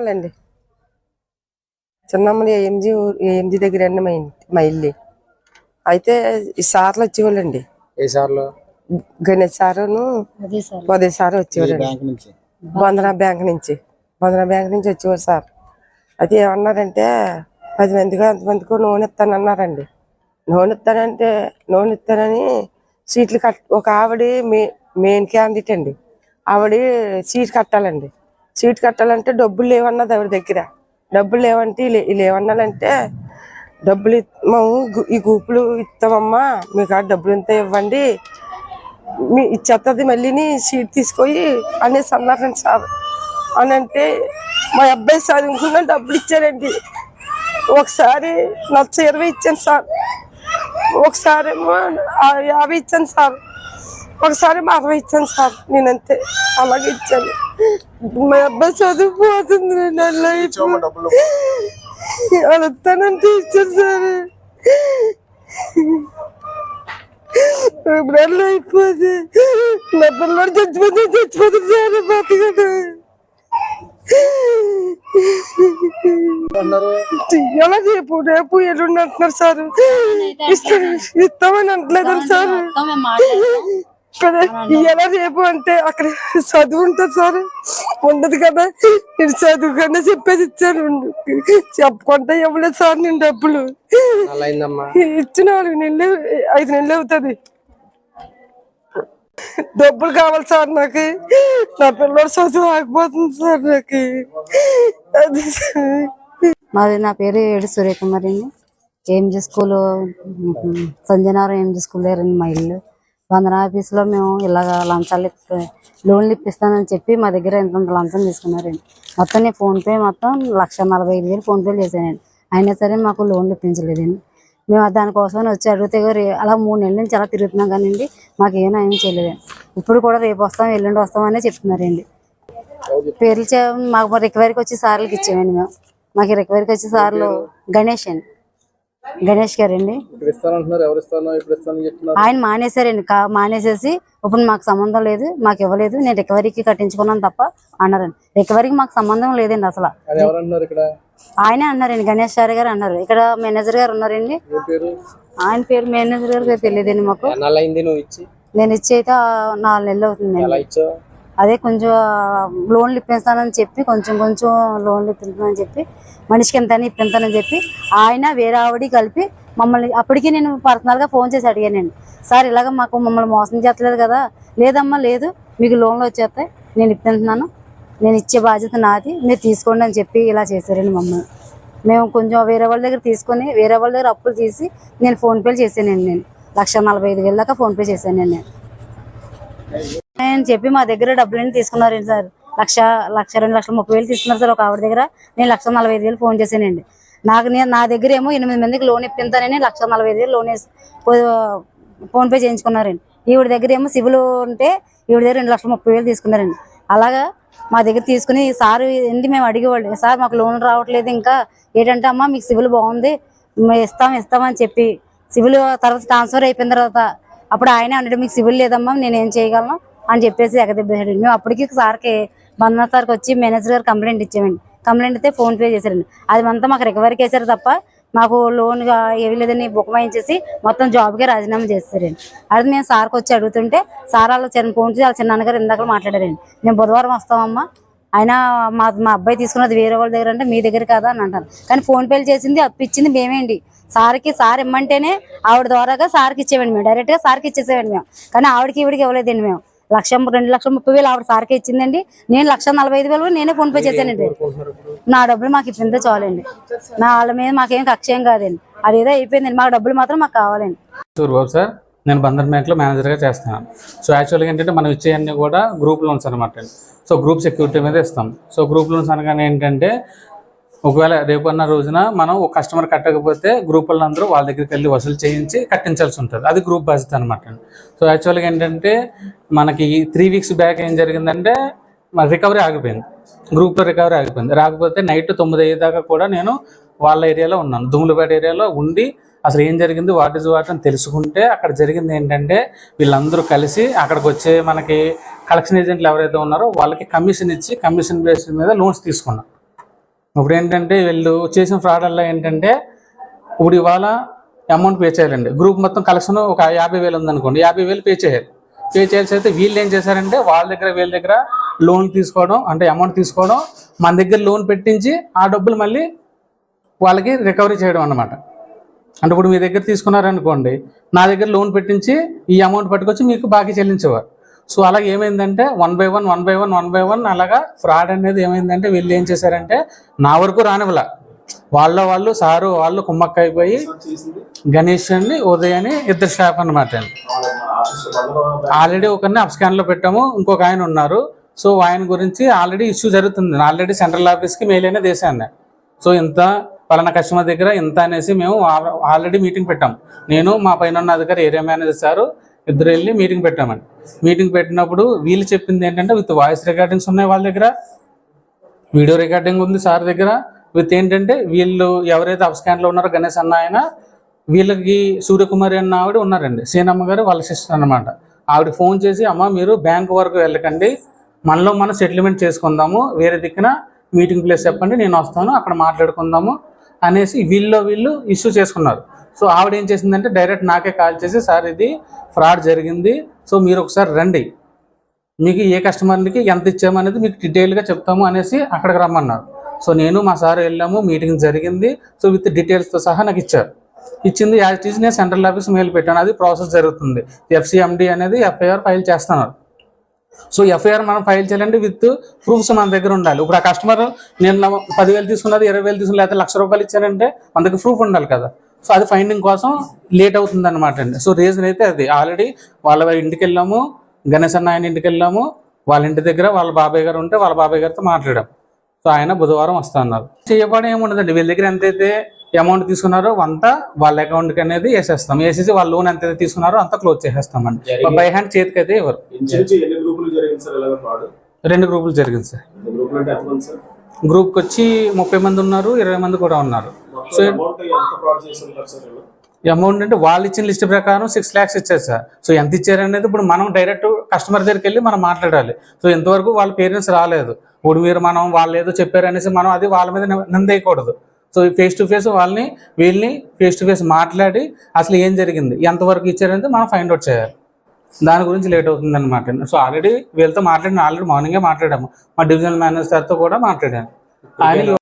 చిన్నమ్మలండి చిన్నమ్మలు AMG AMG దగ్గర అండి మా ఇంటి మా ఇల్లు. అయితే ఈ సార్లు వచ్చేవాళ్ళండి. ఏ సార్లు? గణేష్ సారును ఉదయ్ సార్. నుంచి? బంధన బ్యాంక్ నుంచి. బంధన బ్యాంక్ నుంచి వచ్చేవారు సార్. అయితే ఏమన్నారంటే పది మందికో ఎంతమందికో నూనె ఇస్తానన్నారండి నూనె ఇస్తానంటే నూనె ఇస్తానని సీట్లు కట్ ఒక ఆవిడ మే మెయిన్ క్యాండిడేట్ అండి. ఆవిడ సీట్ కట్టాలండి. సీట్ కట్టాలంటే డబ్బులు లేవన్నది ఎవరి దగ్గర? డబ్బులు లేవంటే లేవన్నాలంటే డబ్బులు మేము ఈ గ్రూపులు ఇస్తామమ్మా మీకు ఆ డబ్బులు ఎంత ఇవ్వండి. మీ ఇచ్చేస్తుంది మళ్ళీని సీట్ తీసుకొని అనేసి అన్నారు సార్. అని అంటే మా అబ్బాయి చదువుకున్న డబ్బులు ఇచ్చారండి. ఒకసారి లక్ష ఇరవై ఇచ్చాను సార్. ఒకసారి ఏమో యాభై ఇచ్చాను సార్. ఒకసారి మా అరవై ఇచ్చాను సార్. నేనంతే అలాగే ఇచ్చాను. మా అబ్బాయి చదువుపోతుంది నెల డబ్బులు? వాళ్ళు వస్తానంటే ఇచ్చాను సార్. నెల అయిపోతే నా పిల్లడు చచ్చిపోతే చచ్చిపోతుంది సార్ బతకడు ఎలా రేపు రేపు ఎల్లుండి అంటున్నారు సార్. ఇస్తాం ఇస్తామని అంటలేదు సార్. కదా? ఎలా రేపు అంటే అక్కడ చదువు ఉంటుంది సార్. ఉండదు కదా? నేను చదువుకుండా చెప్పేసి ఇచ్చాను చెప్పకుండా ఇవ్వలేదు సార్ నేను డబ్బులు. ఇచ్చిన నాలుగు నెలలు ఐదు నెలలు అవుతుంది. డబ్బులు కావాలి సార్ నాకు. నా పిల్లడు చదువు ఆగిపోతుంది సార్ నాకు. అది. మాది నా పేరు ఏడు Suryakumari M G school M G school దగ్గర అండి మా ఇల్లు. వందన ఆఫీస్లో మేము ఇలాగ లంచాలు లోన్లు ఇప్పిస్తానని చెప్పి మా దగ్గర ఇంత లంచం తీసుకున్నారండి. మొత్తం నేను ఫోన్పే మొత్తం లక్ష నలభై ఐదు వేలు ఫోన్పే చేశానండి. అయినా సరే మాకు లోన్లు ఇప్పించలేదండి. మేము దానికోసం వచ్చి అడిగితే అలా మూడు నెలల నుంచి అలా తిరుగుతున్నాం కానివ్వండి మాకు ఏం ఏం చేయలేదండి. ఇప్పుడు కూడా రేపు వస్తాం ఎల్లుండి వస్తామనే చెప్తున్నారండి. పేర్లు చే మాకు రికవరీకి వచ్చి సార్లకి ఇచ్చామండి మేము. మాకు రికవరీకి వచ్చి సార్లు గణేష్ అండి. గణేష్ గారండి ఆయన మానేశారండి కా మానేసేసి ఇప్పుడు మాకు సంబంధం లేదు మాకు ఇవ్వలేదు నేను రికవరీకి కట్టించుకున్నాను తప్ప అన్నారండి. రికవరీకి మాకు సంబంధం లేదండి అసలు. ఆయనే అన్నారండి గణేష్ సార్ గారు అన్నారు. ఇక్కడ మేనేజర్ గారు ఉన్నారండి. ఆయన పేరు మేనేజర్ గారి తెలియదండి మాకు. నేను ఇచ్చి అయితే నాలుగు నెలలు ఇచ్చావు? అదే కొంచెం లోన్లు ఇప్పిస్తానని చెప్పి కొంచెం కొంచెం లోన్లు ఇప్పిస్తానని చెప్పి మనిషికి ఎంత అని ఇప్పిస్తానని చెప్పి ఆయన వేరే ఆవిడ కలిపి మమ్మల్ని అప్పటికి నేను పర్సనల్గా ఫోన్ చేసి అడిగానండి సార్ ఇలాగ మాకు మమ్మల్ని మోసం చేస్తలేదు కదా? లేదమ్మా లేదు. మీకు లోన్లు వచ్చేస్తాయి. నేను ఇప్పిస్తున్నాను నేను ఇచ్చే బాధ్యత నాది. మీరు తీసుకోండి అని చెప్పి ఇలా చేశారండి మమ్మల్ని. మేము కొంచెం వేరే వాళ్ళ దగ్గర తీసుకొని వేరే వాళ్ళ దగ్గర అప్పులు తీసి నేను ఫోన్పేలు చేశానండి నేను. లక్ష నలభై ఐదు వేల దాకా ఫోన్పే చేశానండి నేను. అని చెప్పి మా దగ్గర డబ్బులన్నీ తీసుకున్నారండి సార్? లక్ష లక్ష రెండు లక్షల ముప్పై వేలు తీసుకున్నారు సార్ ఒక ఆవిడ దగ్గర. నేను లక్ష నలభై ఐదు వేలు ఫోన్ చేశానండి. నాకు నేను నా దగ్గర ఏమో ఎనిమిది మందికి లోన్ ఇప్పించానని లక్ష నలభై ఐదు వేలు లోన్ ఫోన్పే చేయించుకున్నారండి. ఈవిడ దగ్గర ఏమో సివిల్ ఉంటే ఈవిడ దగ్గర రెండు లక్షల ముప్పై వేలు తీసుకున్నారండి. అలాగా మా దగ్గర తీసుకుని సార్ ఏంటి మేము అడిగేవాళ్ళు సార్ మాకు లోన్ రావట్లేదు ఇంకా ఏంటంటే అమ్మా మీకు సివిల్ బాగుంది మేము ఇస్తాం ఇస్తామని చెప్పి సివిల్ తర్వాత ట్రాన్స్ఫర్ అయిపోయిన తర్వాత అప్పుడు ఆయన అన్నాడు మీకు సివిల్ లేదమ్మా నేను ఏం చేయగలను? అని చెప్పేసి ఎగదెబ్బేసాడు మేము అప్పటికి సార్కి బంధన సార్కి వచ్చి మేనేజర్ గారు కంప్లైంట్ ఇచ్చామండి కంప్లైంట్ అయితే ఫోన్ పే చేశారండి. అది అంతా మాకు రికవరీకి వేశారు తప్ప మాకు లోన్ ఏమి లేదని బుకమాయించేసి మొత్తం జాబ్కే రాజీనామా చేస్తారండి అది మేము సార్కి వచ్చి అడుగుతుంటే సార్ వాళ్ళు చిన్న ఫోన్ చేసి వాళ్ళ చిన్నాన్నగారు ఇందాక మాట్లాడారండి. మేము బుధవారం వస్తామమ్మా. అయినా మా మా అబ్బాయి తీసుకున్నది వేరే వాళ్ళ దగ్గర అంటే మీ దగ్గర కదా? అని అంటారు. కానీ ఫోన్ పేలు చేసింది అప్పించింది మేమేండి. సార్కి సార్ ఇమ్మంటేనే ఆవిడ ద్వారాగా సార్కి ఇచ్చేవండి మేము. డైరెక్ట్గా సార్కి ఇచ్చేసేవండి మేము. కానీ ఆవిడకి ఈవిడికి ఇవ్వలేదండి మేము. లక్ష రెండు లక్షల ముప్పై వేలు ఆవిడ సార్కి ఇచ్చిందండి. నేను లక్ష నలభై ఐదు వేలు కూడా నేనే ఫోన్ పే చేశానండి. నా డబ్బులు మాకు ఇచ్చిందే చాలండి. నా వాళ్ళ మీద మాకేం కక్ష కాదండి. కాదండి అదేదో అయిపోయిందండి. మాకు డబ్బులు మాత్రం మాకు కావాలండి. సార్ నేను బంధన్ బ్యాంక్లో మేనేజర్గా చేస్తున్నాను సో యాక్చువల్గా ఏంటంటే మనం ఇచ్చేవన్నీ కూడా గ్రూప్ లోన్స్ అనమాట సో గ్రూప్ సెక్యూరిటీ మీద ఇస్తాం. సో గ్రూప్ లోన్స్ అనగానే ఏంటంటే ఒకవేళ రేపు అన్న రోజున మనం ఒక కస్టమర్ కట్టకపోతే గ్రూప్ వాళ్ళందరూ వాళ్ళ దగ్గరికి వెళ్ళి వసూలు చేయించి కట్టించాల్సి ఉంటుంది. అది గ్రూప్ బాధ్యత అనమాట సో యాక్చువల్గా ఏంటంటే మనకి త్రీ వీక్స్ బ్యాక్ ఏం జరిగిందంటే మన రికవరీ ఆగిపోయింది. గ్రూప్లో రికవరీ ఆగిపోయింది. రాకపోతే నైట్ తొమ్మిది అయ్యేదాకా కూడా నేను వాళ్ళ ఏరియాలో ఉన్నాను. దుమ్ములపేట ఏరియాలో ఉండి అసలు ఏం జరిగింది వాట్ ఇస్ వాట్ అని తెలుసుకుంటే అక్కడ జరిగింది ఏంటంటే వీళ్ళందరూ కలిసి అక్కడికి వచ్చే మనకి కలెక్షన్ ఏజెంట్లు ఎవరైతే ఉన్నారో వాళ్ళకి కమిషన్ ఇచ్చి కమిషన్ బేస్ మీద లోన్స్ తీసుకున్నాం. ఇప్పుడు ఏంటంటే వీళ్ళు చేసిన ఫ్రాడ్ ఏంటంటే ఇప్పుడు ఇవాళ అమౌంట్ పే చేయాలండి. గ్రూప్ మొత్తం కలెక్షన్ ఒక యాభై వేలు ఉందనుకోండి యాభై వేలు పే చేయాలి. పే చేయాల్సి అయితే వీళ్ళు ఏం చేశారంటే వాళ్ళ దగ్గర వీళ్ళ దగ్గర లోన్ తీసుకోవడం అంటే అమౌంట్ తీసుకోవడం మన దగ్గర లోన్ పెట్టించి ఆ డబ్బులు మళ్ళీ వాళ్ళకి రికవరీ చేయడం అన్నమాట. అంటే ఇప్పుడు మీ దగ్గర తీసుకున్నారనుకోండి నా దగ్గర లోన్ పెట్టించి ఈ అమౌంట్ పట్టుకొచ్చి మీకు బాకీ చెల్లించేవారు. సో అలాగే ఏమైందంటే one by one one by one one by one అలాగా ఫ్రాడ్ అనేది ఏమైందంటే వీళ్ళు ఏం చేశారంటే నా వరకు రానివ్వల. వాళ్ళ వాళ్ళు సారు వాళ్ళు కుమ్మక్క అయిపోయి గణేష్ అని ఉదయ్ అని ఇద్దరు స్టాఫ్ అనమాట ఆల్రెడీ ఒకరిని అప్ స్కాన్లో పెట్టాము ఇంకొక ఆయన ఉన్నారు. సో ఆయన గురించి ఆల్రెడీ ఇష్యూ జరుగుతుంది. ఆల్రెడీ సెంట్రల్ ఆఫీస్కి మెయిల్ అనేది వేసాను సో ఇంత పలానా కస్టమర్ దగ్గర ఇంత అనేసి మేము ఆల్రెడీ మీటింగ్ పెట్టాం. నేను మా పైన ఉన్న అధికారి ఏరియా మేనేజర్ సారు ఇద్దరు వెళ్ళి మీటింగ్ పెట్టామండి. మీటింగ్ పెట్టినప్పుడు వీళ్ళు చెప్పింది ఏంటంటే విత్ వాయిస్ రికార్డింగ్స్ ఉన్నాయి వాళ్ళ దగ్గర వీడియో రికార్డింగ్ ఉంది సార్ దగ్గర విత్ ఏంటంటే వీళ్ళు ఎవరైతే అప్స్కాన్లో ఉన్నారో గణేష్ అన్న ఆయన వీళ్ళకి సూర్యకుమారి అన్న ఆవిడ ఉన్నారండి. సీనమ్మ గారు వాళ్ళ సిస్టర్ అనమాట ఆవిడ ఫోన్ చేసి అమ్మ మీరు బ్యాంక్ వరకు వెళ్ళకండి. మనలో మనం సెటిల్మెంట్ చేసుకుందాము. వేరే దిక్కున మీటింగ్ ప్లేస్ చెప్పండి నేను వస్తాను అక్కడ మాట్లాడుకుందాము అనేసి వీళ్ళు వీళ్ళు ఇష్యూ చేసుకున్నారు. సో ఆవిడ ఏం చేసిందంటే డైరెక్ట్ నాకే కాల్ చేసి సార్ ఇది ఫ్రాడ్ జరిగింది. సో మీరు ఒకసారి రండి. మీకు ఏ కస్టమర్కి ఎంత ఇచ్చామనేది మీకు డీటెయిల్గా చెప్తాము అనేసి అక్కడికి రమ్మన్నారు. సో నేను మా సార్ వెళ్ళాము మీటింగ్ జరిగింది. సో విత్ డీటెయిల్స్తో సహా నాకు ఇచ్చారు. ఇచ్చింది యాజ్ ఇట్ ఈజ్ నేను సెంట్రల్ ఆఫీస్ మెయిల్ పెట్టాను. అది ప్రాసెస్ జరుగుతుంది. ఎఫ్సిఎండి అనేది ఎఫ్ఐఆర్ ఫైల్ చేస్తున్నారు. సో ఎఫ్ఐఆర్ మనం ఫైల్ చేయాలంటే విత్ ప్రూఫ్స్ మన దగ్గర ఉండాలి. ఇప్పుడు ఆ కస్టమర్ నేను పదివేలు తీసుకున్నది ఇరవై వేలు తీసుకున్నది లేకపోతే లక్ష రూపాయలు ఇచ్చానంటే మన దగ్గర ప్రూఫ్ ఉండాలి కదా. సో అది ఫైండింగ్ కోసం లేట్ అవుతుంది అనమాట అండి. సో రీజన్ అయితే అది. ఆల్రెడీ వాళ్ళ ఇంటికి వెళ్ళాము గణేష్ అన్న ఆయన ఇంటికి వెళ్ళాము వాళ్ళ ఇంటి దగ్గర వాళ్ళ బాబాయ్ గారు ఉంటే వాళ్ళ బాబాయ్ గారితో మాట్లాడాం. సో ఆయన బుధవారం వస్తా అన్నారు. చేయబడి ఏముండదండి. వీళ్ళ దగ్గర ఎంతైతే అమౌంట్ తీసుకున్నారో అంతా వాళ్ళ అకౌంట్కి అనేది వేసేస్తాం. వేసేసి వాళ్ళ లోన్ ఎంతైతే తీసుకున్నారో అంతా క్లోజ్ చేసేస్తామండి. బై హ్యాండ్ చేతికి అయితే ఇవ్వరు. రెండు గ్రూపులు జరిగింది సార్. గ్రూప్కి వచ్చి ముప్పై మంది ఉన్నారు ఇరవై మంది కూడా ఉన్నారు. అమౌంట్ అంటే వాళ్ళు ఇచ్చిన లిస్ట్ ప్రకారం సిక్స్ ల్యాక్స్ ఇచ్చారు సార్ సో ఎంత ఇచ్చారు అనేది ఇప్పుడు మనం డైరెక్ట్ కస్టమర్ దగ్గరికి వెళ్ళి మనం మాట్లాడాలి. సో ఇంతవరకు వాళ్ళ పేరెంట్స్ రాలేదు. ఇప్పుడు మీరు మనం వాళ్ళు ఏదో చెప్పారు అనేసి మనం అది వాళ్ళ మీద నిందేయకూడదు. సో ఫేస్ టు ఫేస్ వాళ్ళని వీళ్ళని ఫేస్ టు ఫేస్ మాట్లాడి అసలు ఏం జరిగింది ఎంతవరకు ఇచ్చారనేది మనం ఫైండ్ అవుట్ చేయాలి. దాని గురించి లేట్ అవుతుంది అనమాట సో ఆల్రెడీ వీళ్ళతో మాట్లాడిన ఆల్రెడీ మార్నింగే మాట్లాడాము. మా డివిజనల్ మేనేజర్ సార్తో కూడా మాట్లాడాను. ఆయన